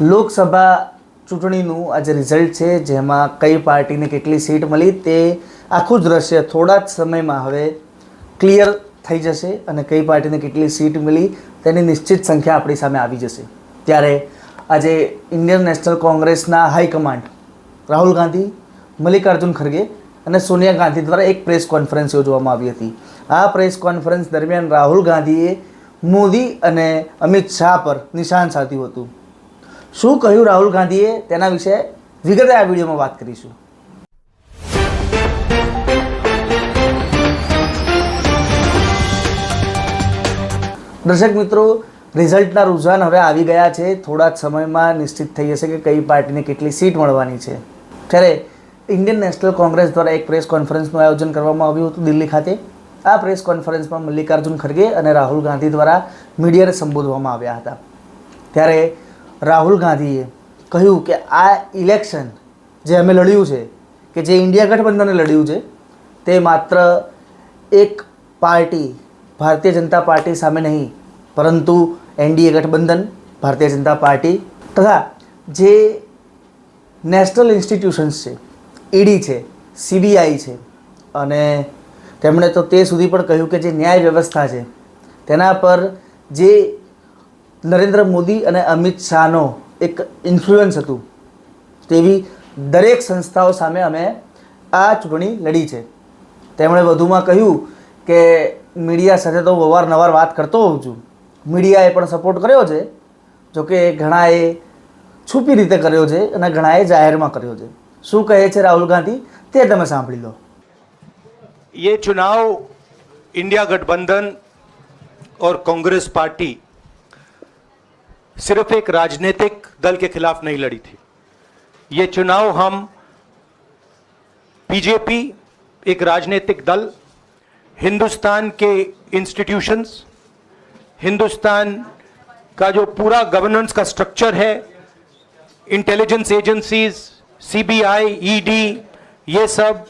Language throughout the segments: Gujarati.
લોકસભા ચૂંટણીનું આજે રિઝલ્ટ છે, જેમાં કઈ પાર્ટીને કેટલી સીટ મળી તે આખું જ થોડા જ સમયમાં હવે ક્લિયર થઈ જશે અને કઈ પાર્ટીને કેટલી સીટ મળી તેની નિશ્ચિત સંખ્યા આપણી સામે આવી જશે. ત્યારે આજે ઇન્ડિયન નેશનલ કોંગ્રેસના હાઈકમાન્ડ રાહુલ ગાંધી, મલ્લિકાર્જુન ખરગે અને સોનિયા ગાંધી દ્વારા એક પ્રેસ કોન્ફરન્સ યોજવામાં આવી હતી. આ પ્રેસ કોન્ફરન્સ દરમિયાન રાહુલ ગાંધીએ મોદી અને અમિત શાહ પર નિશાન સાધ્યું હતું. શું કહ્યું રાહુલ ગાંધીએ તેના વિશે વિગતે આ વિડીયોમાં વાત કરીશું. દર્શક મિત્રો, રિઝલ્ટના રુઝાન હવે આવી ગયા છે. થોડા જ સમયમાં નિશ્ચિત થઈ જશે કે કઈ પાર્ટીને કેટલી સીટ મળવાની છે. ત્યારે ઇન્ડિયન નેશનલ કોંગ્રેસ દ્વારા એક પ્રેસ કોન્ફરન્સનું આયોજન કરવામાં આવ્યું હતું દિલ્હી ખાતે. આ પ્રેસ કોન્ફરન્સમાં મલ્લિકાર્જુન ખડગે અને રાહુલ ગાંધી દ્વારા મીડિયાને સંબોધવામાં આવ્યા હતા. ત્યારે રાહુલ ગાંધીએ કહ્યું કે આ ઇલેક્શન જે અમે લડ્યું છે, કે જે ઇન્ડિયા ગઠબંધને લડ્યું છે, તે માત્ર એક પાર્ટી ભારતીય જનતા પાર્ટી સામે નહીં, પરંતુ એનડીએ ગઠબંધન, ભારતીય જનતા પાર્ટી તથા જે નેશનલ ઇન્સ્ટિટ્યુશન્સ છે, ઈડી છે, સીબીઆઈ છે, અને તેમણે તો તે સુધી પણ કહ્યું કે જે ન્યાય વ્યવસ્થા છે, તેના પર જે નરેન્દ્ર મોદી અને અમિત શાહનો એક ઇન્ફ્લુઅન્સ હતું તેવી દરેક સંસ્થાઓ સામે અમે આ ચૂંટણી લડી છે તેમણે વધુમાં કહ્યું કે મીડિયા સાથે તો હું અવારનવાર વાત કરતો હોઉં છું મીડિયાએ પણ સપોર્ટ કર્યો છે જોકે ઘણાએ છુપી રીતે કર્યો છે અને ઘણાએ જાહેરમાં કર્યો છે શું કહે છે રાહુલ ગાંધી તે તમે સાંભળી લો ये चुनाव इंडिया गठबंधन और कांग्रेस पार्टी सिर्फ़ एक राजनीतिक दल के खिलाफ नहीं लड़ी थी। ये चुनाव हम बीजेपी, एक राजनीतिक दल, हिंदुस्तान के इंस्टीट्यूशंस हिंदुस्तान का जो पूरा गवर्नेंस का स्ट्रक्चर है इंटेलिजेंस एजेंसीज सीबीआई ईडी ये सब,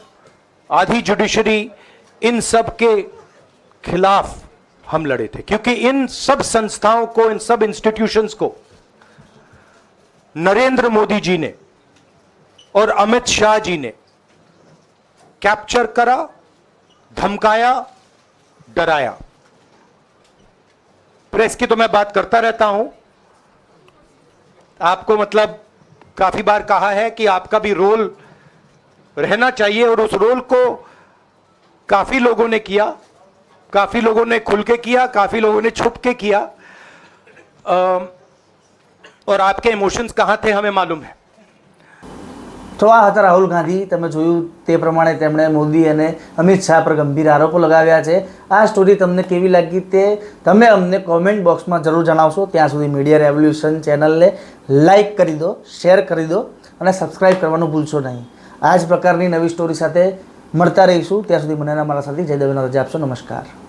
आधी जुडिशरी इन सब के खिलाफ हम लड़े थे। क्योंकि इन सब संस्थाओं को, इन सब इंस्टीट्यूशंस को नरेंद्र मोदी जी ने और अमित शाह जी ने कैप्चर करा, धमकाया, डराया। प्रेस की तो मैं बात करता रहता हूँ। आपको मतलब काफ़ी बार कहा है कि आपका भी रोल रहना चाहिए और उस रोल को काफ़ी लोगों ने किया। काफी लोगों ने खुल के किया काफी लोगों ने छुप के किया अम, और आपके इमोशंस कहां थे हमें मालूम है તો આ હતા રાહુલ ગાંધી તમે જોયું તે પ્રમાણે તેમણે મોદી અને અમિત શાહ પર ગંભીર આરોપો લગાવ્યા છે આ સ્ટોરી તમને કેવી લાગી તે તમે અમને કોમેન્ટ બોક્સમાં જરૂર જણાવશો ત્યાં સુધી મીડિયા રેવોલ્યુશન ચેનલને લાઇક કરી દો શેર કરી દો અને સબસ્ક્રાઇબ કરવાનું ભૂલશો નહીં આ જ પ્રકારની નવી સ્ટોરી સાથે મળતા રહીશું. ત્યાં સુધી મને મારા સાથી જય દેવેન્દ્ર આપશો નમસ્કાર.